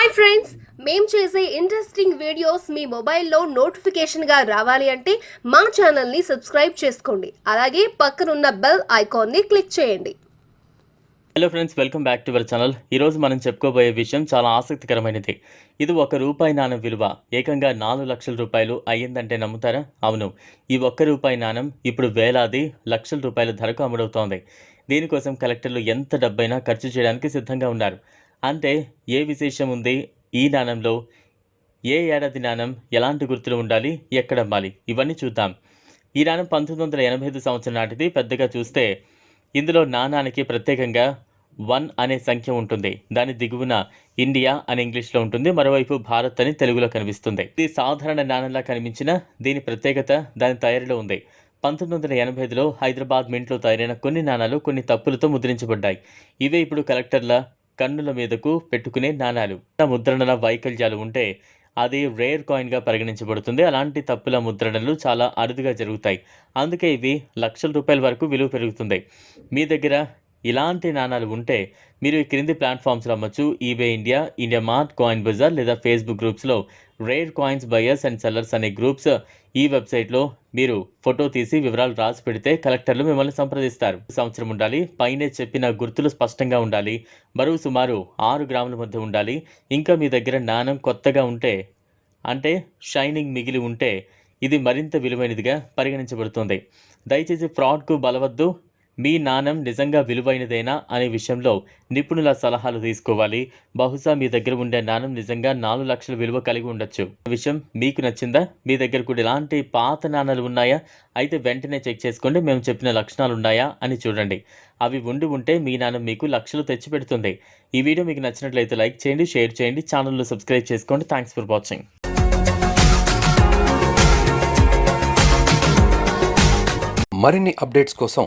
Hi friends మేము చేసే interesting videos మీ మొబైల్లో నోటిఫికేషన్గా రావాలి అంటే మా ఛానల్ని సబ్స్క్రైబ్ చేసుకోండి. అలాగే పక్కనున్న బెల్ ఐకాన్ని క్లిక్ చేయండి. Hello friends welcome back to our channel ఈరోజు మనం చెప్పుకోబోయే విషయం చాలా ఆసక్తికరమైనది. ఇది ఒక రూపాయి నాణం విలువ. ఏకంగా నాలుగు లక్షల రూపాయలు అయ్యిందంటే నమ్ముతారా? అవును. ఈ ఒక్క రూపాయి నాణం ఇప్పుడు వేలాది లక్షల రూపాయల ధరకు అమ్ముడవుతోంది. దీనికోసం కలెక్టర్లు ఎంత డబ్బైనా ఖర్చు చేయడానికి సిద్ధంగా ఉన్నారు. అంటే ఏ విశేషం ఉంది? ఈ నాణంలో ఏ ఏడాది నాణం ఎలాంటి గుర్తులు ఉండాలి? ఎక్కడ అమ్మాలి ఇవన్నీ చూద్దాం. ఈ నాణం పంతొమ్మిది వందల ఎనభై ఐదు సంవత్సరం నాటిది. పెద్దగా చూస్తే ఇందులో నాణానికి ప్రత్యేకంగా వన్ అనే సంఖ్య ఉంటుంది. దాని దిగువన ఇండియా అని ఇంగ్లీష్లో ఉంటుంది. మరోవైపు భారత్ అని తెలుగులో కనిపిస్తుంది. ఇది సాధారణ నాణంలా కనిపించిన దీని ప్రత్యేకత దాని తయారీలో ఉంది. పంతొమ్మిది వందల ఎనభై ఐదులో హైదరాబాద్ మింట్లో తయారైన కొన్ని నాణాలు కొన్ని తప్పులతో ముద్రించబడ్డాయి. ఇవే ఇప్పుడు కలెక్టర్ల కన్నుల మీదకు పెట్టుకునే నాణాలు. ముద్రణల వైకల్యాలు ఉంటే అది రేర్ కాయిన్గా పరిగణించబడుతుంది. అలాంటి తప్పుల ముద్రణలు చాలా అరుదుగా జరుగుతాయి. అందుకే ఇవి లక్షల రూపాయల వరకు విలువ పెరుగుతుంది. మీ దగ్గర ఇలాంటి నాణాలు ఉంటే మీరు ఈ క్రింది ప్లాట్ఫామ్స్లో అమ్మచ్చు eBay India IndiaMART coin bazaar లేదా ఫేస్బుక్ గ్రూప్స్లో rare coins buyers and sellers అనే గ్రూప్స్ ఈ వెబ్సైట్లో మీరు ఫోటో తీసి వివరాలు రాసి పెడితే కలెక్టర్లు మిమ్మల్ని సంప్రదిస్తారు. సంవత్సరం ఉండాలి. పైనే చెప్పిన గుర్తులు స్పష్టంగా ఉండాలి. బరువు సుమారు ఆరు గ్రాముల మధ్య ఉండాలి. ఇంకా మీ దగ్గర నాణం కొత్తగా ఉంటే అంటే షైనింగ్ మిగిలి ఉంటే ఇది మరింత విలువైనదిగా పరిగణించబడుతుంది. దయచేసి ఫ్రాడ్కు బలవద్దు. మీ నాణం నిజంగా విలువైనదేనా అనే విషయంలో నిపుణుల సలహాలు తీసుకోవాలి. బహుశా మీ దగ్గర ఉండే నాణం నిజంగా నాలుగు లక్షల విలువ కలిగి ఉండొచ్చు. విషయం మీకు నచ్చిందా? మీ దగ్గర కూడా ఎలాంటి పాత నాణాలు ఉన్నాయా? అయితే వెంటనే చెక్ చేసుకోండి. మేము చెప్పిన లక్షణాలు ఉన్నాయా అని చూడండి. అవి ఉండి ఉంటే మీ నాణం మీకు లక్షలు తెచ్చిపెడుతుంది. ఈ వీడియో మీకు నచ్చినట్లయితే లైక్ చేయండి షేర్ చేయండి ఛానల్ను సబ్స్క్రైబ్ చేసుకోండి. Thanks for watching. మరిన్ని అప్డేట్స్ కోసం